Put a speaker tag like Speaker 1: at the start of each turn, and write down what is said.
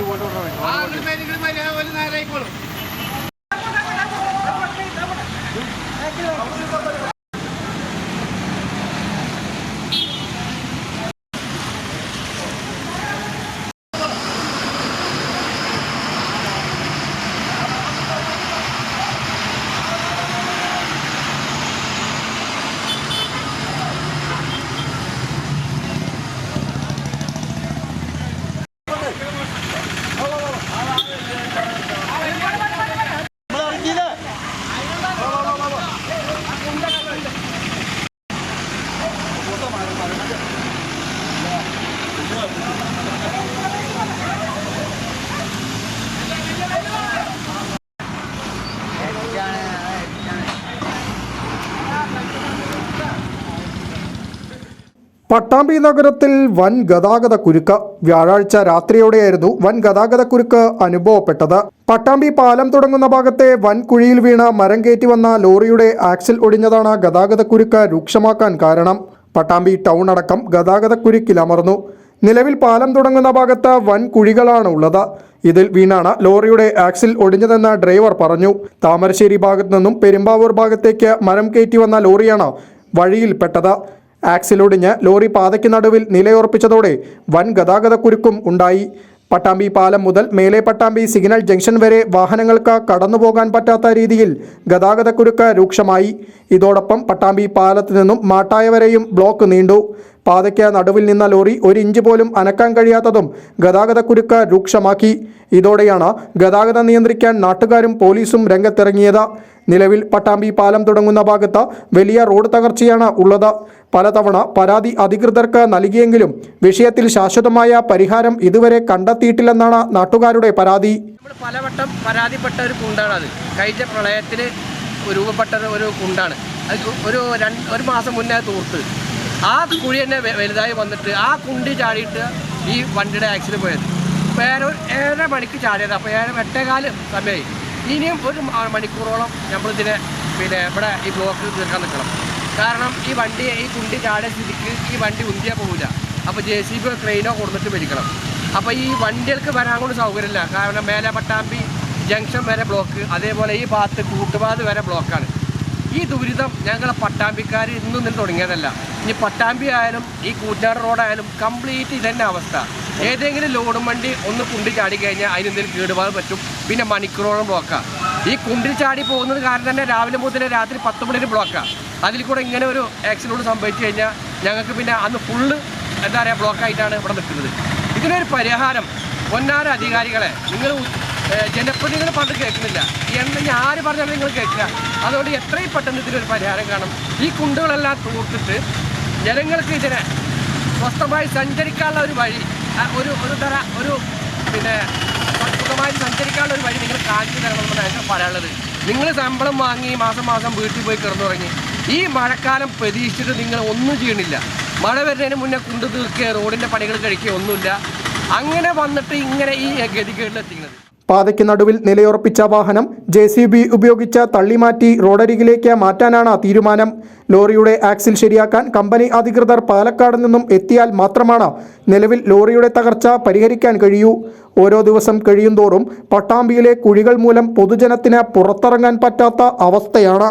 Speaker 1: To water Pattambi നഗരത്തിൽ വൻ ഗതാഗത കുരുക്ക്. വ്യാഴാഴ്ച രാത്രിയോടെയായിരുന്നു വൻ ഗതാഗത കുരുക്ക് അനുഭവപ്പെട്ടത്. പട്ടാമ്പി പാലം തുടങ്ങുന്ന ഭാഗത്തെ വൻ കുഴിയിൽ വീണ മരം കയറ്റി വന്ന ലോറിയുടെ ആക്സിൽ ഒടിഞ്ഞതാണ് ഗതാഗത കുരുക്ക് രൂക്ഷമാക്കാൻ കാരണം. പട്ടാമ്പി ടൗൺ അടക്കം ഗതാഗത കുരുക്കിലമർന്നു നിലവിൽ പാലം തുടങ്ങുന്ന ഭാഗത്ത് വൻ കുഴികളാണ് ഉള്ളത്. ഇതിൽ വീണാണ് ലോറിയുടെ ആക്സിൽ ഒടിഞ്ഞതെന്ന് ഡ്രൈവർ പറഞ്ഞു. താമരശ്ശേരി ഭാഗത്തു നിന്നും പെരുമ്പാവൂർ ഭാഗത്തേക്ക് മരം കയറ്റി വന്ന ലോറിയാണ് വഴിയിൽപ്പെട്ടത്. ആക്സിലൊടിഞ്ഞ് ലോറി പാതയ്ക്ക് നടുവിൽ നിലയുറപ്പിച്ചതോടെ വൻ ഗതാഗതക്കുരുക്കും ഉണ്ടായി. പട്ടാമ്പി പാലം മുതൽ മേലെ പട്ടാമ്പി സിഗ്നൽ ജംഗ്ഷൻ വരെ വാഹനങ്ങൾക്ക് കടന്നുപോകാൻ പറ്റാത്ത രീതിയിൽ ഗതാഗതക്കുരുക്ക് രൂക്ഷമായി. ഇതോടൊപ്പം പട്ടാമ്പി പാലത്തു നിന്നും മാട്ടായ വരെയും ബ്ലോക്ക് നീണ്ടു. പാതയ്ക്ക് നടുവിൽ നിന്ന ലോറി ഒരു ഇഞ്ച് പോലും അനക്കാൻ കഴിയാത്തതും ഗതാഗതക്കുരുക്ക് രൂക്ഷമാക്കി. ഇതോടെയാണ് ഗതാഗതം നിയന്ത്രിക്കാൻ നാട്ടുകാരും പോലീസും രംഗത്തിറങ്ങിയത്. നിലവിൽ പട്ടാമ്പി പാലം തുടങ്ങുന്ന ഭാഗത്ത് വലിയ റോഡ് തകർച്ചയാണ് ഉള്ളത്. പലതവണ പരാതി അധികൃതർക്ക് നൽകിയെങ്കിലും വിഷയത്തിൽ ശാശ്വതമായ പരിഹാരം ഇതുവരെ കണ്ടെത്തിയിട്ടില്ലെന്നാണ് നാട്ടുകാരുടെ പരാതി.
Speaker 2: പലവട്ടം പരാതിപ്പെട്ട ഒരു കുണ്ടാണ് അത്. കഴിഞ്ഞ പ്രളയത്തിൽ രൂപപ്പെട്ട ഒരു കുണ്ടാണ്. അത് ഒരു ഒരു മാസം മുന്നേ തൂർത്ത് ആ കുഴി തന്നെ വലുതായി വന്നിട്ട് ആ കുണ്ടി ചാടിയിട്ട് ഈ വണ്ടിയുടെ ആക്സിഡന്റ് പോയത്. അപ്പോൾ ഏഴര ഏഴര മണിക്ക് ചാടിയത്. അപ്പോൾ ഏഴര എട്ടേകാൽ സമയമായി ഇനിയും ഒരു മണിക്കൂറോളം നമ്മളിതിനെ പിന്നെ ഇവിടെ ഈ ബ്ലോക്കിൽ തീർക്കാൻ നിൽക്കണം കാരണം ഈ വണ്ടി ഈ കുണ്ടി ചാടിയ സ്ഥിതിക്ക് ഈ വണ്ടി ഉന്തിയാൽ പോകില്ല അപ്പോൾ ജെ സി ബിയോ ട്രെയിനോ കൊടുത്തിട്ട് മേടിക്കണം അപ്പോൾ ഈ വണ്ടികൾക്ക് വരാൻ കൊണ്ട് സൗകര്യമില്ല. കാരണം മേലെ പട്ടാമ്പി ജംഗ്ഷൻ വരെ ബ്ലോക്ക് അതേപോലെ ഈ ഭാഗത്ത് കൂട്ടുപാത് വരെ ബ്ലോക്കാണ് ഈ ദുരിതം ഞങ്ങളെ പട്ടാമ്പിക്കാർ ഇന്നും നിന്ന് തുടങ്ങിയതല്ല. ഇനി പട്ടാമ്പി ആയാലും ഈ കൂറ്റാട് റോഡായാലും കംപ്ലീറ്റ് ഇതന്നെ അവസ്ഥ. ഏതെങ്കിലും ലോഡും വണ്ടി ഒന്ന് കുണ്ടി ചാടി കഴിഞ്ഞാൽ അതിനെന്തെങ്കിലും കേടുപാട് പറ്റും. പിന്നെ മണിക്കൂറോളം ബ്ലോക്കാണ് ഈ കുണ്ടിൽ ചാടി പോകുന്നത് കാരണം തന്നെ രാവിലെ മുതൽ രാത്രി പത്ത് മണിന് ബ്ലോക്കാണ് അതിൽ കൂടെ ഇങ്ങനെ ഒരു ആക്സിഡന്റ് സംഭവിച്ചു കഴിഞ്ഞാൽ ഞങ്ങൾക്ക് പിന്നെ അന്ന് ഫുള്ള് എന്താ പറയുക ബ്ലോക്കായിട്ടാണ് ഇവിടെ നിൽക്കുന്നത്. ഇതിനൊരു പരിഹാരം പൊന്നാര അധികാരികളെ നിങ്ങൾ ജനപ്രതിനിധികൾ പണ്ട് കേൾക്കുന്നില്ല. എന്ന് ആര് പറഞ്ഞാലും നിങ്ങൾ കേൾക്കുക അതുകൊണ്ട് എത്രയും പെട്ടെന്ന് ഇതിനൊരു പരിഹാരം കാണും. ഈ കുണ്ടുകളെല്ലാം തൂർത്തിട്ട് ജനങ്ങൾക്ക് ഇതിനെ സ്വസ്ഥമായി സഞ്ചരിക്കാനുള്ള ഒരു വഴി ഒരു ഒരു തര ഒരു പിന്നെ സുഖമായി സഞ്ചരിക്കാനുള്ള ഒരു വഴി നിങ്ങൾ കാണിച്ചു തരണമെന്നാണ് എനിക്ക് പറയാനുള്ളത്. നിങ്ങൾ ശമ്പളം വാങ്ങി മാസം മാസം വീട്ടിൽ പോയി കിടന്നുറങ്ങി. ഈ മഴക്കാലം പ്രതീക്ഷിച്ചിട്ട് നിങ്ങൾ ഒന്നും ചെയ്യണില്ല. മഴ വരുന്നതിന് മുന്നേ കുണ്ടു തീർക്കുക റോഡിന്റെ പണികൾ കഴിക്കുക ഒന്നുമില്ല. അങ്ങനെ വന്നിട്ട് ഇങ്ങനെ ഈ ഗതികേടിലെത്തിക്കുന്നത്
Speaker 1: പാതയ്ക്ക് നടുവിൽ നിലയുറപ്പിച്ച വാഹനം ജെ സി ബി ഉപയോഗിച്ച് തള്ളിമാറ്റി റോഡരികിലേക്ക് മാറ്റാനാണ് തീരുമാനം. ലോറിയുടെ ആക്സിൽ ശരിയാക്കാൻ കമ്പനി അധികൃതർ പാലക്കാട് നിന്നും എത്തിയാൽ മാത്രമാണ് നിലവിൽ ലോറിയുടെ തകർച്ച പരിഹരിക്കാൻ കഴിയൂ. ഓരോ ദിവസം കഴിയുന്തോറും പട്ടാമ്പിയിലെ കുഴികൾ മൂലം പൊതുജനത്തിന് പുറത്തിറങ്ങാൻ പറ്റാത്ത അവസ്ഥയാണ്.